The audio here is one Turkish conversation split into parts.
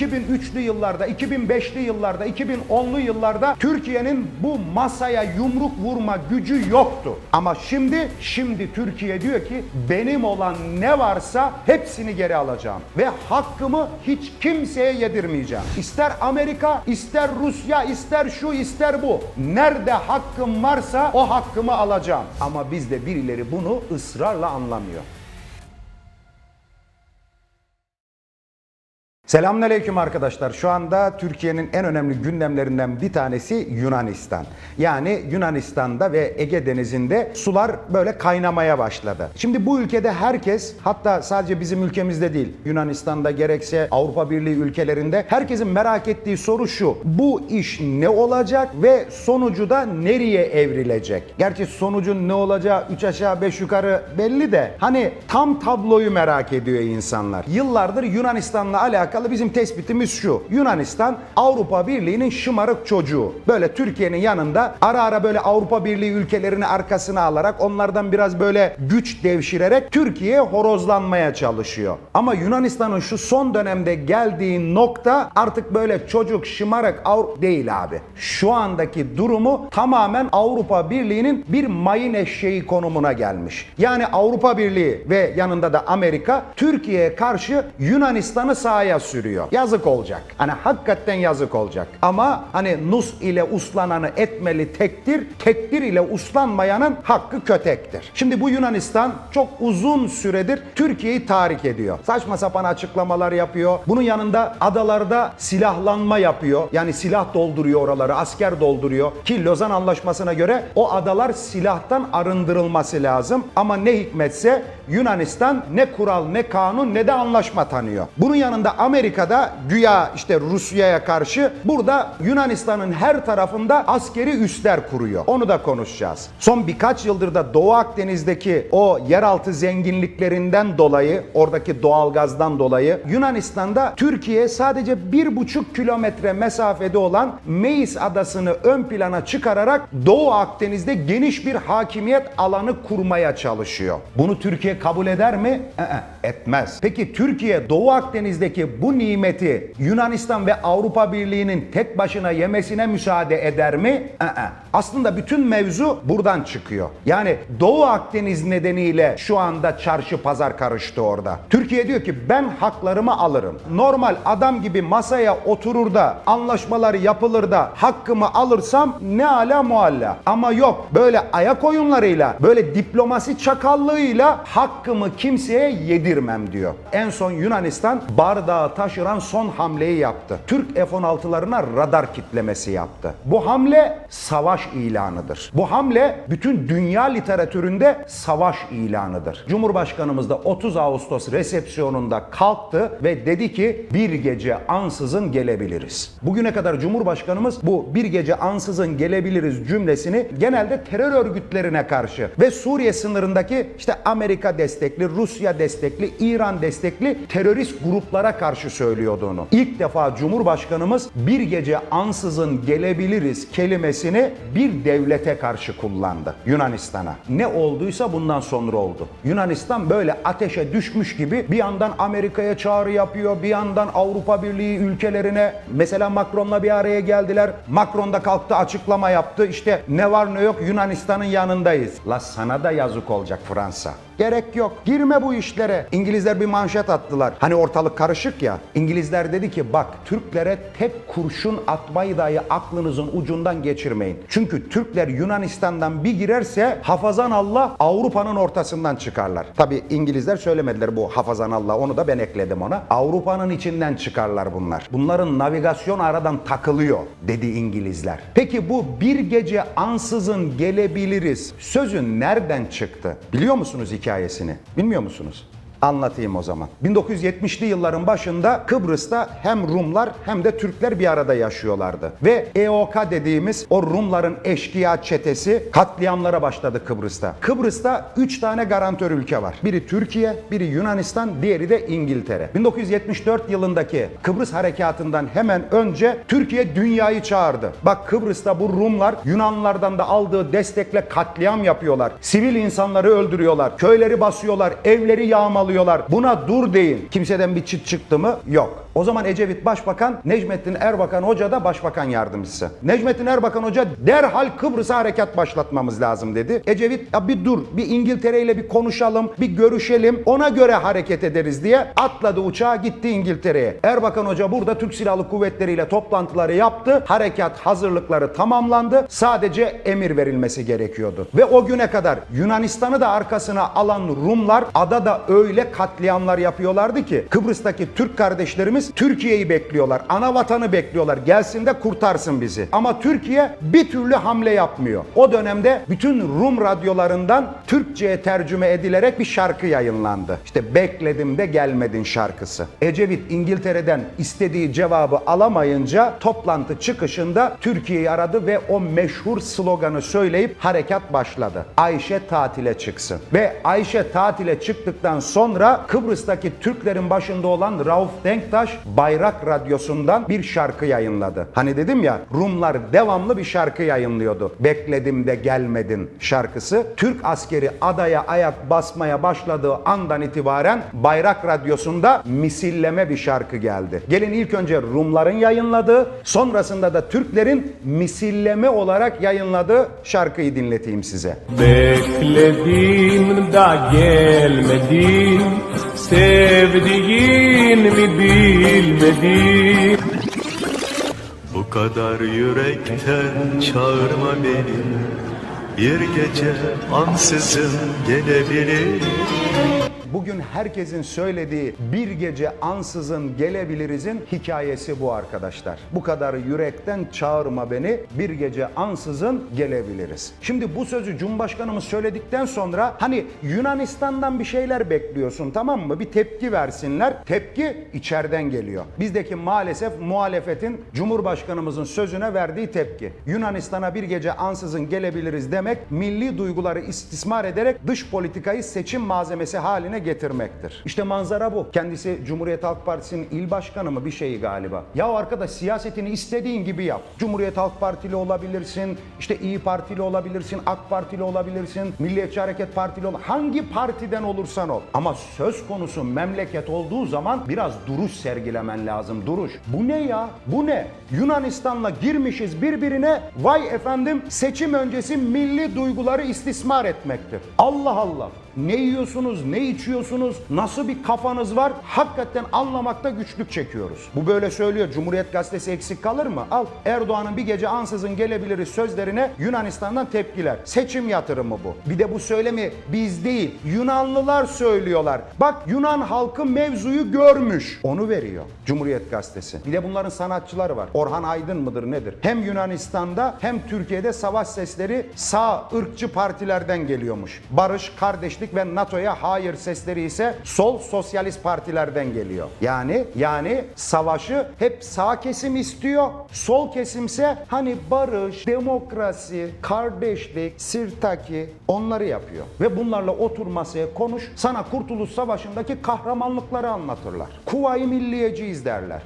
2003'lü yıllarda, 2005'li yıllarda, 2010'lu yıllarda Türkiye'nin bu masaya yumruk vurma gücü yoktu. Ama şimdi, şimdi Türkiye diyor ki benim olan ne varsa hepsini geri alacağım. Ve hakkımı hiç kimseye yedirmeyeceğim. İster Amerika, ister Rusya, ister şu, ister bu. Nerede hakkım varsa o hakkımı alacağım. Ama bizde birileri bunu ısrarla anlamıyor. Selamünaleyküm arkadaşlar. Şu anda Türkiye'nin en önemli gündemlerinden bir tanesi Yunanistan. Yani Yunanistan'da ve Ege Denizi'nde sular böyle kaynamaya başladı. Şimdi bu ülkede herkes hatta sadece bizim ülkemizde değil Yunanistan'da gerekse Avrupa Birliği ülkelerinde herkesin merak ettiği soru şu. Bu iş ne olacak ve sonucu da nereye evrilecek? Gerçi sonucun ne olacağı 3 aşağı 5 yukarı belli de hani tam tabloyu merak ediyor insanlar. Yıllardır Yunanistan'la alakalı bizim tespitimiz şu. Yunanistan Avrupa Birliği'nin şımarık çocuğu. Böyle Türkiye'nin yanında ara ara böyle Avrupa Birliği ülkelerini arkasına alarak onlardan biraz böyle güç devşirerek Türkiye horozlanmaya çalışıyor. Ama Yunanistan'ın şu son dönemde geldiği nokta artık böyle çocuk şımarık Avrupa değil abi. Şu andaki durumu tamamen Avrupa Birliği'nin bir mayın eşeği konumuna gelmiş. Yani Avrupa Birliği ve yanında da Amerika Türkiye'ye karşı Yunanistan'ı sahaya sürüyor. Yazık olacak. Hani hakikaten yazık olacak. Ama hani nus ile uslananı etmeli tektir, tektir ile uslanmayanın hakkı kötektir. Şimdi bu Yunanistan çok uzun süredir Türkiye'yi tahrik ediyor. Saçma sapan açıklamalar yapıyor. Bunun yanında adalarda silahlanma yapıyor. Yani silah dolduruyor oraları, asker dolduruyor. Ki Lozan Anlaşması'na göre o adalar silahtan arındırılması lazım. Ama ne hikmetse Yunanistan ne kural ne kanun ne de anlaşma tanıyor. Bunun yanında Amerika'da güya işte Rusya'ya karşı burada Yunanistan'ın her tarafında askeri üsler kuruyor. Onu da konuşacağız. Son birkaç yıldır da Doğu Akdeniz'deki o yeraltı zenginliklerinden dolayı, oradaki doğalgazdan dolayı Yunanistan'da Türkiye sadece bir buçuk kilometre mesafede olan Meis adasını ön plana çıkararak Doğu Akdeniz'de geniş bir hakimiyet alanı kurmaya çalışıyor. Bunu Türkiye kabul eder mi? Ee, etmez. Peki Türkiye Doğu Akdeniz'deki bu nimeti Yunanistan ve Avrupa Birliği'nin tek başına yemesine müsaade eder mi? Ee, aslında bütün mevzu buradan çıkıyor. Yani Doğu Akdeniz nedeniyle şu anda çarşı pazar karıştı orada. Türkiye diyor ki ben haklarımı alırım. Normal adam gibi masaya oturur da anlaşmalar yapılır da hakkımı alırsam ne ala mualla. Ama yok böyle ayak oyunlarıyla böyle diplomasi çakallığıyla hakkımı kimseye yedirmem diyor. En son Yunanistan bardağı taşıran son hamleyi yaptı. Türk F-16'larına radar kitlemesi yaptı. Bu hamle savaş ilanıdır. Bu hamle bütün dünya literatüründe savaş ilanıdır. Cumhurbaşkanımız da 30 Ağustos resepsiyonunda kalktı ve dedi ki bir gece ansızın gelebiliriz. Bugüne kadar Cumhurbaşkanımız bu bir gece ansızın gelebiliriz cümlesini genelde terör örgütlerine karşı ve Suriye sınırındaki işte Amerika destekli, Rusya destekli, İran destekli terörist gruplara karşı söylüyordu onu. İlk defa Cumhurbaşkanımız bir gece ansızın gelebiliriz kelimesini bir devlete karşı kullandı. Yunanistan'a. Ne olduysa bundan sonra oldu. Yunanistan böyle ateşe düşmüş gibi bir yandan Amerika'ya çağrı yapıyor, bir yandan Avrupa Birliği ülkelerine mesela Macron'la bir araya geldiler. Macron da kalktı açıklama yaptı. İşte ne var ne yok Yunanistan'ın yanındayız. La sana da yazık olacak Fransa. Gerek yok. Girme bu işlere. İngilizler bir manşet attılar. Hani ortalık karışık ya. İngilizler dedi ki bak Türklere tek kurşun atmayı dahi aklınızın ucundan geçirmeyin. Çünkü Türkler Yunanistan'dan bir girerse hafazan Allah Avrupa'nın ortasından çıkarlar. Tabi İngilizler söylemediler bu hafazan Allah. Onu da ben ekledim ona. Avrupa'nın içinden çıkarlar bunlar. Bunların navigasyon aradan takılıyor dedi İngilizler. Peki bu bir gece ansızın gelebiliriz sözün nereden çıktı? Biliyor musunuz hikayesini? Bilmiyor musunuz? Anlatayım o zaman. 1970'li yılların başında Kıbrıs'ta hem Rumlar hem de Türkler bir arada yaşıyorlardı. Ve EOK dediğimiz o Rumların eşkıya çetesi katliamlara başladı Kıbrıs'ta. Kıbrıs'ta 3 tane garantör ülke var. Biri Türkiye, biri Yunanistan, diğeri de İngiltere. 1974 yılındaki Kıbrıs harekatından hemen önce Türkiye dünyayı çağırdı. Bak Kıbrıs'ta bu Rumlar Yunanlılardan da aldığı destekle katliam yapıyorlar. Sivil insanları öldürüyorlar. Köyleri basıyorlar, evleri yağmalıyorlar. Buna dur deyin. Kimseden bir çıt çıktı mı? Yok. O zaman Ecevit başbakan, Necmettin Erbakan Hoca da başbakan yardımcısı. Necmettin Erbakan Hoca derhal Kıbrıs'a harekat başlatmamız lazım dedi. Ecevit ya bir dur, bir İngiltere ile bir konuşalım, bir görüşelim, ona göre hareket ederiz diye atladı uçağa gitti İngiltere'ye. Erbakan Hoca burada Türk Silahlı Kuvvetleri ile toplantıları yaptı. Harekat hazırlıkları tamamlandı. Sadece emir verilmesi gerekiyordu. Ve o güne kadar Yunanistan'ı da arkasına alan Rumlar adada öyle katliamlar yapıyorlardı ki Kıbrıs'taki Türk kardeşlerimiz Türkiye'yi bekliyorlar. Ana vatanı bekliyorlar. Gelsin de kurtarsın bizi. Ama Türkiye bir türlü hamle yapmıyor. O dönemde bütün Rum radyolarından Türkçe'ye tercüme edilerek bir şarkı yayınlandı. İşte bekledim de gelmedin şarkısı. Ecevit İngiltere'den istediği cevabı alamayınca toplantı çıkışında Türkiye'yi aradı ve o meşhur sloganı söyleyip harekat başladı. Ayşe tatile çıksın. Ve Ayşe tatile çıktıktan sonra Kıbrıs'taki Türklerin başında olan Rauf Denktaş Bayrak Radyosu'ndan bir şarkı yayınladı. Hani dedim ya Rumlar devamlı bir şarkı yayınlıyordu. Bekledim de gelmedin şarkısı. Türk askeri adaya ayak basmaya başladığı andan itibaren Bayrak Radyosu'nda misilleme bir şarkı geldi. Gelin ilk önce Rumların yayınladığı, sonrasında da Türklerin misilleme olarak yayınladığı şarkıyı dinleteyim size. Bekledim da gelmedin Sevdiğin mi bilmedin Bu kadar yürekten çağırma beni. Bir gece ansızın gelebilir Bugün herkesin söylediği bir gece ansızın gelebilirizin hikayesi bu arkadaşlar. Bu kadar yürekten çağırma beni bir gece ansızın gelebiliriz. Şimdi bu sözü Cumhurbaşkanımız söyledikten sonra hani Yunanistan'dan bir şeyler bekliyorsun tamam mı? Bir tepki versinler. Tepki içeriden geliyor. Bizdeki maalesef muhalefetin Cumhurbaşkanımızın sözüne verdiği tepki. Yunanistan'a bir gece ansızın gelebiliriz demek milli duyguları istismar ederek dış politikayı seçim malzemesi haline getirmektir. İşte manzara bu. Kendisi Cumhuriyet Halk Partisi'nin il başkanı mı bir şeyi galiba. Ya arkadaş siyasetini istediğin gibi yap. Cumhuriyet Halk Partili olabilirsin, işte İyi Partili olabilirsin, AK Partili olabilirsin, Milliyetçi Hareket Partili ol. Hangi partiden olursan ol. Ama söz konusu memleket olduğu zaman biraz duruş sergilemen lazım. Duruş. Bu ne ya? Bu ne? Yunanistan'la girmişiz birbirine. Vay efendim seçim öncesi milli duyguları istismar etmektir. Allah Allah. Ne yiyorsunuz, ne içiyorsunuz, nasıl bir kafanız var? Hakikaten anlamakta güçlük çekiyoruz. Bu böyle söylüyor. Cumhuriyet Gazetesi eksik kalır mı? Al. Erdoğan'ın bir gece ansızın gelebiliriz sözlerine Yunanistan'dan tepkiler. Seçim yatırımı bu. Bir de bu söylemi biz değil, Yunanlılar söylüyorlar. Bak Yunan halkı mevzuyu görmüş. Onu veriyor Cumhuriyet Gazetesi. Bir de bunların sanatçıları var. Orhan Aydın mıdır nedir? Hem Yunanistan'da hem Türkiye'de savaş sesleri sağ ırkçı partilerden geliyormuş. Barış, kardeşlik ve NATO'ya hayır sesleri ise sol sosyalist partilerden geliyor. Yani yani savaşı hep sağ kesim istiyor. Sol kesimse hani barış, demokrasi, kardeşlik, sirtaki onları yapıyor. Ve bunlarla otur masaya konuş. Sana Kurtuluş Savaşı'ndaki kahramanlıkları anlatırlar. Kuvayi milliyeciyiz derler.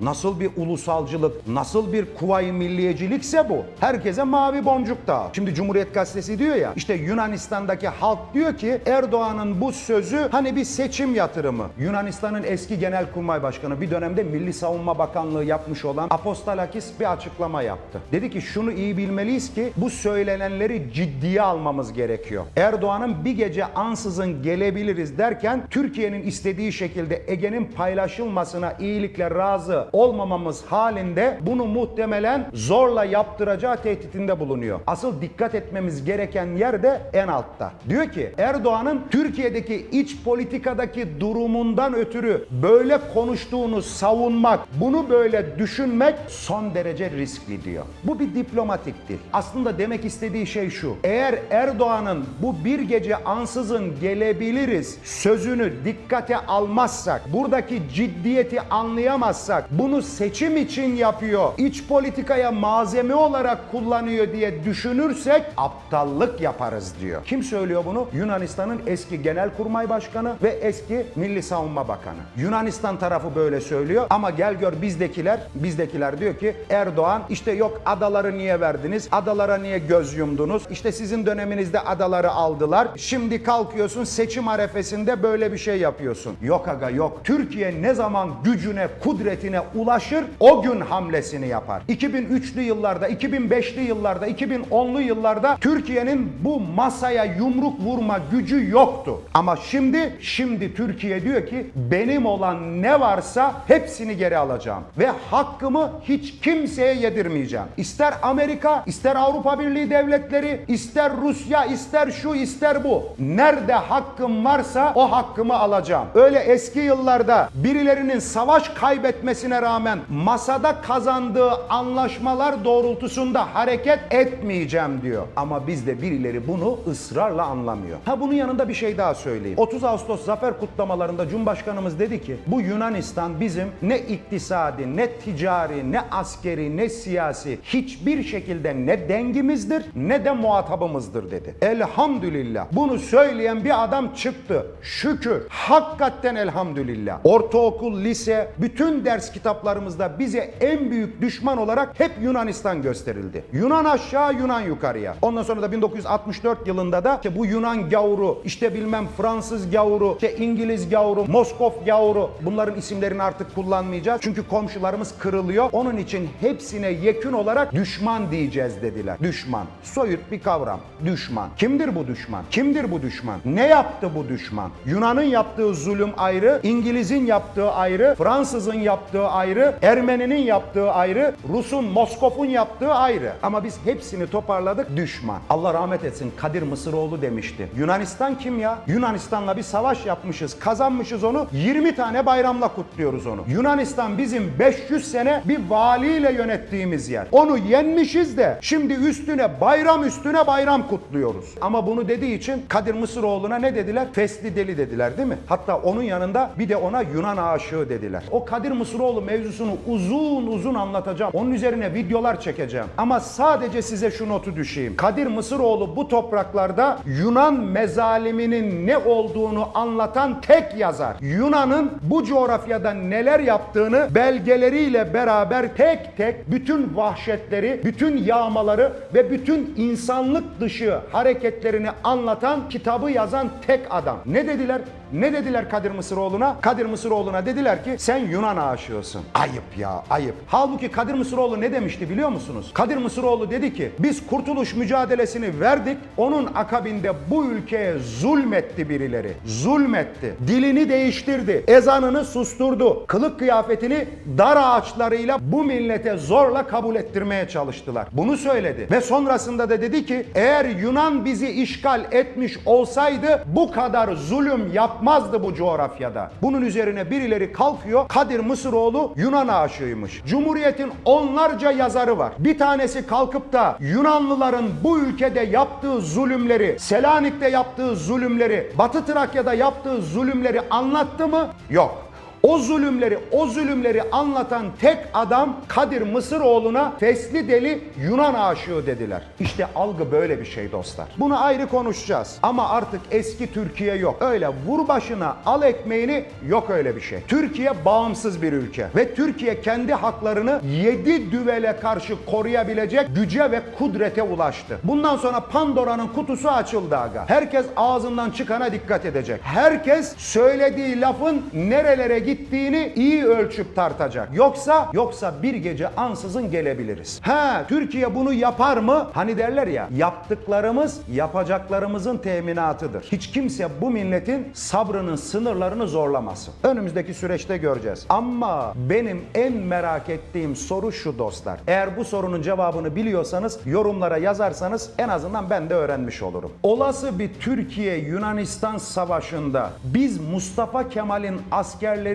Nasıl bir ulusalcılık, nasıl bir kuvayi milliyecilikse bu. Herkese mavi boncuk dağıt. Şimdi Cumhuriyet Gazetesi diyor ya, işte Yunanistan'daki halk diyor ki Erdoğan'ın bu sözü hani bir seçim yatırımı. Yunanistan'ın eski Genelkurmay Başkanı bir dönemde Milli Savunma Bakanlığı yapmış olan Apostolakis bir açıklama yaptı. Dedi ki şunu iyi bilmeliyiz ki bu söylenenleri ciddiye almamız gerekiyor. Erdoğan'ın bir gece ansızın gelebiliriz derken Türkiye'nin istediği şekilde Ege'nin paylaşılmasına iyilikle razı olmamamız halinde bunu muhtemelen zorla yaptıracağı tehditinde bulunuyor. Asıl dikkat etmemiz gereken yer de en altta. Diyor ki Erdoğan'ın Türkiye'deki iç politikadaki durumundan ötürü böyle konuştuğunu savunmak, bunu böyle düşünmek son derece riskli diyor. Bu bir diplomatik dil. Aslında demek istediği şey şu. Eğer Erdoğan'ın bu bir gece ansızın gelebiliriz sözünü dikkate almazsak, buradaki ciddiyeti anlayamazsak, bunu seçim için yapıyor, iç politikaya malzeme olarak kullanıyor diye düşünürsek aptallık yaparız diyor. Kim söylüyor bunu? Yunanistan'ın eski Genelkurmay Başkanı ve eski Milli Savunma Bakanı. Yunanistan tarafı böyle söylüyor ama gel gör bizdekiler, bizdekiler diyor ki Erdoğan işte yok adaları niye verdiniz? Adalara niye göz yumdunuz? İşte sizin döneminizde adaları aldılar. Şimdi kalkıyorsun seçim arefesinde böyle bir şey yapıyorsun. Yok aga yok. Türkiye ne zaman gücüne, kudretine ulaşır o gün hamlesini yapar. 2003'lü yıllarda, 2005'li yıllarda, 2010'lu yıllarda Türkiye'nin bu masaya yumruk vurma gücü yoktu. Ama şimdi, şimdi Türkiye diyor ki benim olan ne varsa hepsini geri alacağım. Ve hakkımı hiç kimseye yedirmeyeceğim. İster Amerika, ister Avrupa Birliği devletleri, ister Rusya, ister şu, ister bu. Nerede hakkım varsa o hakkımı alacağım. Öyle eski yıllarda birilerinin savaş kaybetmesine rağmen masada kazandığı anlaşmalar doğrultusunda hareket etmeyeceğim diyor. Ama bizde birileri bunu ısrarla anlamıyor. Ha bunun yanında bir şey daha söyleyeyim. 30 Ağustos zafer kutlamalarında Cumhurbaşkanımız dedi ki bu Yunanistan bizim ne iktisadi, ne ticari, ne askeri, ne siyasi hiçbir şekilde ne dengimizdir ne de muhatabımızdır dedi. Elhamdülillah. Bunu söyleyen bir adam çıktı. Şükür. Hakikaten elhamdülillah. Ortaokul, lise, bütün ders kitaplarımızda bize en büyük düşman olarak hep Yunanistan gösterildi. Yunan aşağı, Yunan yukarıya. Ondan sonra da 1964 yılında da işte bu Yunan gavuru, işte bilmem Fransız gavuru, işte İngiliz gavuru, Moskov gavuru bunların isimlerini artık kullanmayacağız. Çünkü komşularımız kırılıyor. Onun için hepsine yekün olarak düşman diyeceğiz dediler. Düşman. Soyut bir kavram. Düşman. Kimdir bu düşman? Kimdir bu düşman? Ne yaptı bu düşman? Yunan'ın yaptığı zulüm ayrı, İngiliz'in yaptığı ayrı, Fransız'ın yaptığı ayrı, Ermeni'nin yaptığı ayrı, Rus'un, Moskov'un yaptığı ayrı. Ama biz hepsini toparladık düşman. Allah rahmet etsin Kadir Mısıroğlu demişti. Yunanistan kim ya? Yunanistan'la bir savaş yapmışız, kazanmışız onu. 20 tane bayramla kutluyoruz onu. Yunanistan bizim 500 sene bir valiyle yönettiğimiz yer. Onu yenmişiz de şimdi üstüne bayram üstüne bayram kutluyoruz. Ama bunu dediği için Kadir Mısıroğlu'na ne dediler? Fesli deli dediler değil mi? Hatta onun yanında bir de ona Yunan aşığı dediler. O Kadir Mısıroğlu mevzusunu uzun uzun anlatacağım. Onun üzerine videolar çekeceğim. Ama sadece size şu notu düşeyim. Kadir Mısıroğlu bu topraklarda Yunan mezaliminin ne olduğunu anlatan tek yazar. Yunan'ın bu coğrafyada neler yaptığını belgeleriyle beraber tek tek bütün vahşetleri, bütün yağmaları ve bütün insanlık dışı hareketlerini anlatan kitabı yazan tek adam. Ne dediler? Ne dediler Kadir Mısıroğlu'na? Kadir Mısıroğlu'na dediler ki sen Yunan aşığısın. Ayıp ya ayıp. Halbuki Kadir Mısıroğlu ne demişti biliyor musunuz? Kadir Mısıroğlu dedi ki biz kurtuluş mücadelesini verdik. Onun akabinde bu ülkeye zulmetti birileri. Zulmetti. Dilini değiştirdi. Ezanını susturdu. Kılık kıyafetini dar ağaçlarıyla bu millete zorla kabul ettirmeye çalıştılar. Bunu söyledi. Ve sonrasında da dedi ki eğer Yunan bizi işgal etmiş olsaydı bu kadar zulüm yapmazdı bu coğrafyada. Bunun üzerine birileri kalkıyor. Kadir Mısıroğlu Yunan aşığıymış. Cumhuriyet'in onlarca yazarı var. Bir tanesi kalkıp da Yunanlıların bu ülkede yaptığı zulümleri, Selanik'te yaptığı zulümleri, Batı Trakya'da yaptığı zulümleri anlattı mı? Yok. O zulümleri, o zulümleri anlatan tek adam Kadir Mısıroğlu'na fesli deli Yunan aşığı dediler. İşte algı böyle bir şey dostlar. Bunu ayrı konuşacağız. Ama artık eski Türkiye yok. Öyle vur başına al ekmeğini yok öyle bir şey. Türkiye bağımsız bir ülke. Ve Türkiye kendi haklarını yedi düvele karşı koruyabilecek güce ve kudrete ulaştı. Bundan sonra Pandora'nın kutusu açıldı aga. Herkes ağzından çıkana dikkat edecek. Herkes söylediği lafın nerelere gittiğini iyi ölçüp tartacak. Yoksa yoksa bir gece ansızın gelebiliriz. Ha Türkiye bunu yapar mı? Hani derler ya yaptıklarımız yapacaklarımızın teminatıdır. Hiç kimse bu milletin sabrının sınırlarını zorlamasın. Önümüzdeki süreçte göreceğiz. Ama benim en merak ettiğim soru şu dostlar. Eğer bu sorunun cevabını biliyorsanız yorumlara yazarsanız en azından ben de öğrenmiş olurum. Olası bir Türkiye Yunanistan savaşında biz Mustafa Kemal'in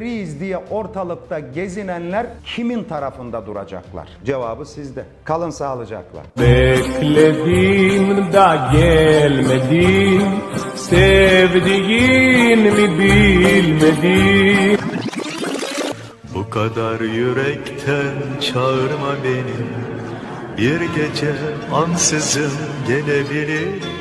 askerleriyiz diye ortalıkta gezinenler kimin tarafında duracaklar? Cevabı sizde. Kalın sağlıcakla. Bekledim da gelmedin Sevdiğin mi bilmedin Bu kadar yürekten çağırma beni Bir gece ansızın gelebilir